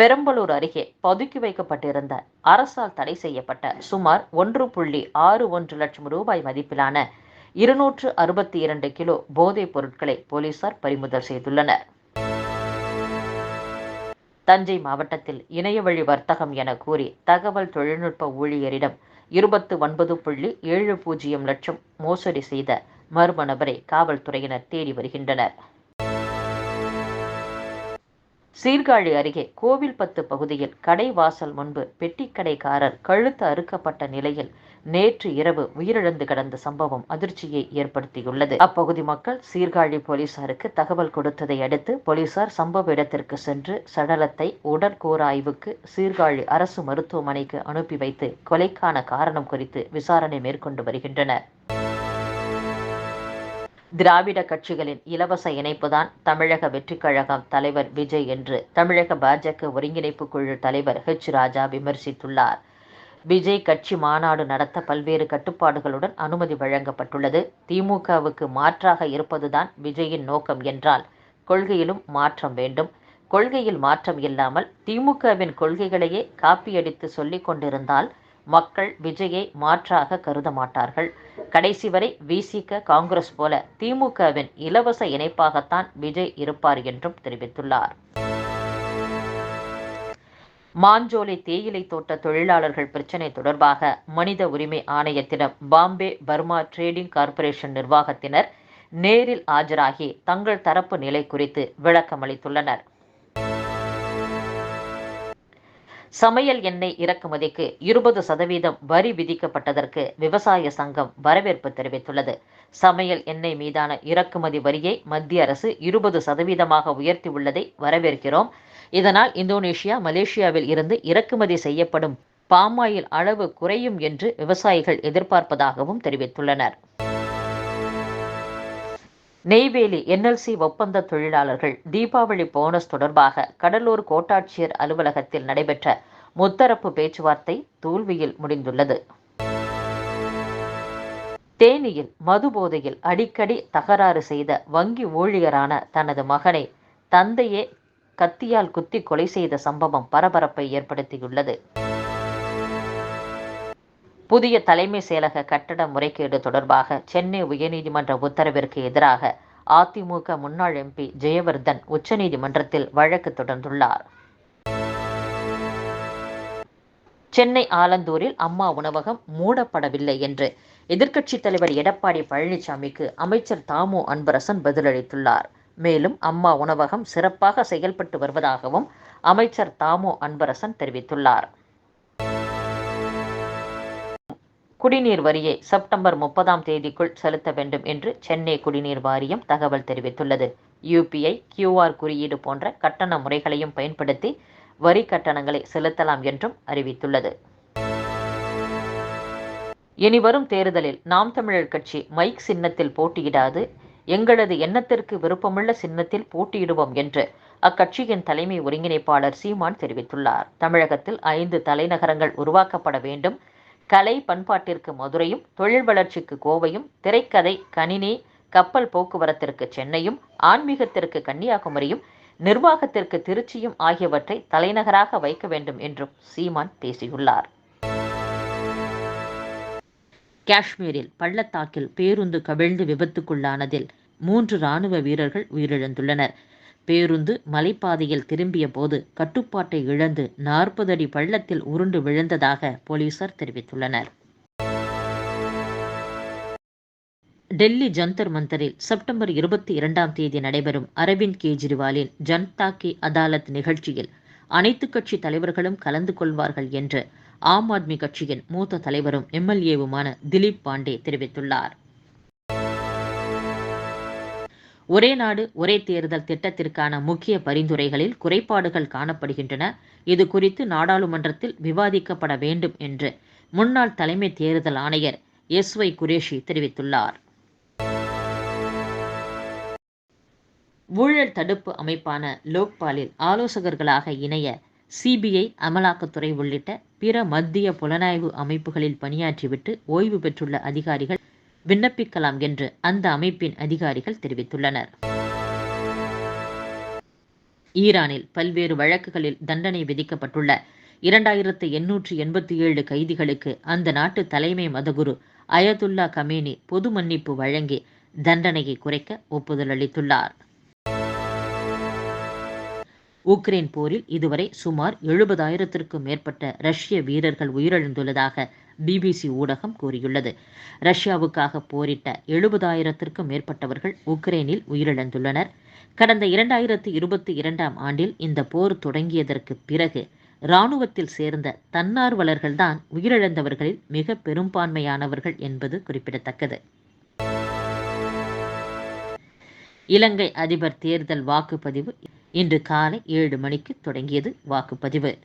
பெரம்பலூர் அருகே பதுக்கி வைக்கப்பட்டிருந்த அரசால் தடை செய்யப்பட்ட சுமார் ஒன்று புள்ளி ஆறு ஒன்று லட்சம் ரூபாய் மதிப்பிலான இருநூற்று அறுபத்தி இரண்டு கிலோ போதைப் பொருட்களை போலீசார் பறிமுதல் செய்துள்ளனர். தஞ்சை மாவட்டத்தில் இணையவழி வர்த்தகம் என கூறி தகவல் தொழில்நுட்ப ஊழியரிடம் இருபத்து ஒன்பது புள்ளி ஏழு பூஜ்ஜியம் லட்சம் மோசடி செய்த மர்ம நபரை காவல்துறையினர் தேடி வருகின்றனர். சீர்காழி அருகே கோவில்பத்து பகுதியில் கடை வாசல் முன்பு பெட்டிக்கடைக்காரர் கழுத்து அறுக்கப்பட்ட நிலையில் நேற்று இரவு உயிரிழந்து கிடந்த சம்பவம் அதிர்ச்சியை ஏற்படுத்தியுள்ளது. அப்பகுதி மக்கள் சீர்காழி போலீசாருக்கு தகவல் கொடுத்ததை அடுத்து போலீசார் சம்பவ இடத்திற்கு சென்று சடலத்தை உடற்கூராய்வுக்கு சீர்காழி அரசு மருத்துவமனைக்கு அனுப்பி வைத்து கொலைக்கான காரணம் குறித்து விசாரணை மேற்கொண்டு வருகின்றனர். திராவிட கட்சிகளின் இலவச இணைப்புதான் தமிழக வெற்றிக் கழகம் தலைவர் விஜய் என்று தமிழக பாஜக ஒருங்கிணைப்பு குழு தலைவர் ஹெச் ராஜா விமர்சித்துள்ளார். விஜய் கட்சி மாநாடு நடத்த பல்வேறு கட்டுப்பாடுகளுடன் அனுமதி வழங்கப்பட்டுள்ளது. திமுகவுக்கு மாற்றாக இருப்பதுதான் விஜயின் நோக்கம் என்றால் கொள்கையிலும் மாற்றம் வேண்டும். கொள்கையில் மாற்றம் இல்லாமல் திமுகவின் கொள்கைகளையே காப்பியடித்து சொல்லிக் கொண்டிருந்தால் மக்கள் விஜயை மாற்றாக கருத மாட்டார்கள். கடைசி வரை விசிக காங்கிரஸ் போல திமுகவின் இலவச இணைப்பாகத்தான் விஜய் இருப்பார் என்றும் தெரிவித்துள்ளார். மாஞ்சோலை தேயிலை தோட்ட தொழிலாளர்கள் பிரச்சினை தொடர்பாக மனித உரிமை ஆணையத்திடம் பாம்பே பர்மா ட்ரேடிங் கார்ப்பரேஷன் நிர்வாகத்தினர் நேரில் ஆஜராகி தங்கள் தரப்பு நிலை குறித்து விளக்கமளித்துள்ளனர். சமையல் எண்ணெய் இறக்குமதிக்கு இருபது சதவீதம் வரி விதிக்கப்பட்டதற்கு விவசாய சங்கம் வரவேற்பு தெரிவித்துள்ளது. சமையல் எண்ணெய் மீதான இறக்குமதி வரியை மத்திய அரசு இருபது சதவீதமாக உயர்த்தியுள்ளதை வரவேற்கிறோம். இதனால் இந்தோனேஷியா மலேசியாவில் இருந்து இறக்குமதி செய்யப்படும் பாமாயில் அளவு குறையும் என்று விவசாயிகள் எதிர்பார்ப்பதாகவும் தெரிவித்துள்ளனர். நெய்வேலி என்எல்சி ஒப்பந்த தொழிலாளர்கள் தீபாவளி போனஸ் தொடர்பாக கடலூர் கோட்டாட்சியர் அலுவலகத்தில் நடைபெற்ற முத்தரப்பு பேச்சுவார்த்தை தோல்வியில் முடிந்துள்ளது. தேனியில் மது போதையில் அடிக்கடி தகராறு செய்த வங்கி ஊழியரான தனது மகனை தந்தையே கத்தியால் குத்தி கொலை செய்த சம்பவம் பரபரப்பை ஏற்படுத்தியுள்ளது. புதிய தலைமை செயலக கட்டட முறைகேடு தொடர்பாக சென்னை உயர்நீதிமன்ற உத்தரவிற்கு எதிராக அதிமுக முன்னாள் எம்பி ஜெயவர்தன் உச்சநீதிமன்றத்தில் வழக்கு தொடர்ந்துள்ளார். சென்னை ஆலந்தூரில் அம்மா உணவகம் மூடப்படவில்லை என்று எதிர்க்கட்சித் தலைவர் எடப்பாடி பழனிசாமிக்கு அமைச்சர் தாமு அன்பரசன் பதிலளித்துள்ளார். மேலும் அம்மா உணவகம் சிறப்பாக செயல்பட்டு வருவதாகவும் அமைச்சர் தாமு அன்பரசன் தெரிவித்துள்ளார். குடிநீர் வரியை செப்டம்பர் முப்பதாம் தேதிக்குள் செலுத்த வேண்டும் என்று சென்னை குடிநீர் வாரியம் தகவல் தெரிவித்துள்ளது. யூபிஐ கியூஆர் குறியீடு போன்ற கட்டண முறைகளையும் பயன்படுத்தி வரி கட்டணங்களை செலுத்தலாம் என்றும் அறிவித்துள்ளது. இனிவரும் தேர்தலில் நாம் தமிழர் கட்சி மைக் சின்னத்தில் போட்டியிடாது எங்களது எண்ணத்திற்கு விருப்பமுள்ள சின்னத்தில் போட்டியிடுவோம் என்று அக்கட்சியின் தலைமை ஒருங்கிணைப்பாளர் சீமான் தெரிவித்துள்ளார். தமிழகத்தில் ஐந்து தலைநகரங்கள் உருவாக்கப்பட வேண்டும் கலை பண்பாட்டிற்கு மதுரையும் தொழில் வளர்ச்சிக்கு கோவையும் திரைக்கதை கணினி கப்பல் போக்குவரத்திற்கு சென்னையும் ஆன்மீகத்திற்கு கன்னியாகுமரியும் நிர்வாகத்திற்கு திருச்சியும் ஆகியவற்றை தலைநகராக வைக்க வேண்டும் என்றும் சீமான் பேசியுள்ளார். காஷ்மீரில் பள்ளத்தாக்கில் பேருந்து கவிழ்ந்து விபத்துக்குள்ளானதில் மூன்று ராணுவ வீரர்கள் உயிரிழந்துள்ளனர். பேருந்து மலைப்பாதையில் திரும்பிய போது கட்டுப்பாட்டை இழந்து நாற்பது அடி பள்ளத்தில் உருண்டு விழுந்ததாக போலீசார் தெரிவித்துள்ளனர். டெல்லி ஜந்தர் மந்தரில் செப்டம்பர் இருபத்தி இரண்டாம் தேதி நடைபெறும் அரவிந்த் கெஜ்ரிவாலின் ஜன்தா கி அதாலத் நிகழ்ச்சியில் அனைத்து கட்சி தலைவர்களும் கலந்து கொள்வார்கள் என்று ஆம் ஆத்மி கட்சியின் மூத்த தலைவரும் எம்எல்ஏவுமான திலீப் பாண்டே தெரிவித்துள்ளார். ஒரே நாடு ஒரே தேர்தல் திட்டத்திற்கான முக்கிய பரிந்துரைகளில் குறைபாடுகள் காணப்படுகின்றன. இது குறித்து நாடாளுமன்றத்தில் விவாதிக்கப்பட வேண்டும் என்று முன்னாள் தலைமை தேர்தல் ஆணையர் எஸ் ஒய் குரேஷி தெரிவித்துள்ளார். ஊழல் தடுப்பு அமைப்பான லோக்பாலில் ஆலோசகர்களாக இணைய சிபிஐ அமலாக்கத்துறை உள்ளிட்ட பிற மத்திய புலனாய்வு அமைப்புகளில் பணியாற்றிவிட்டு ஓய்வு பெற்றுள்ள அதிகாரிகள் விண்ணப்பிக்கலாம் என்று அந்த அமைப்பின் அதிகாரிகள் தெரிவித்துள்ளனர். ஈரானில் பல்வேறு வழக்குகளில் தண்டனை விதிக்கப்பட்டுள்ள இரண்டாயிரத்து எண்ணூற்று எண்பத்தி ஏழு கைதிகளுக்கு அந்த நாட்டு தலைமை மதகுரு அயதுல்லா கமேனி பொது மன்னிப்பு வழங்கி தண்டனையை குறைக்க ஒப்புதல் அளித்துள்ளார். உக்ரைன் போரில் இதுவரை சுமார் எழுபதாயிரத்திற்கும் மேற்பட்ட ரஷ்ய வீரர்கள் உயிரிழந்துள்ளதாக பிபிசி ஊடகம் கூறியுள்ளது. ரஷ்யாவுக்காக போரிட்ட எழுபதாயிரத்திற்கும் மேற்பட்டவர்கள் உக்ரைனில் உயிரிழந்துள்ளனர். கடந்த இரண்டாயிரத்து இருபத்தி இரண்டாம் ஆண்டில் இந்த போர் தொடங்கியதற்கு பிறகு இராணுவத்தில் சேர்ந்த தன்னார்வலர்கள்தான் உயிரிழந்தவர்களில் மிக பெரும்பான்மையானவர்கள் என்பது குறிப்பிடத்தக்கது. இலங்கை அதிபர் தேர்தல் வாக்குப்பதிவு இன்று காலை ஏழு மணிக்கு தொடங்கியது வாக்குப்பதிவு.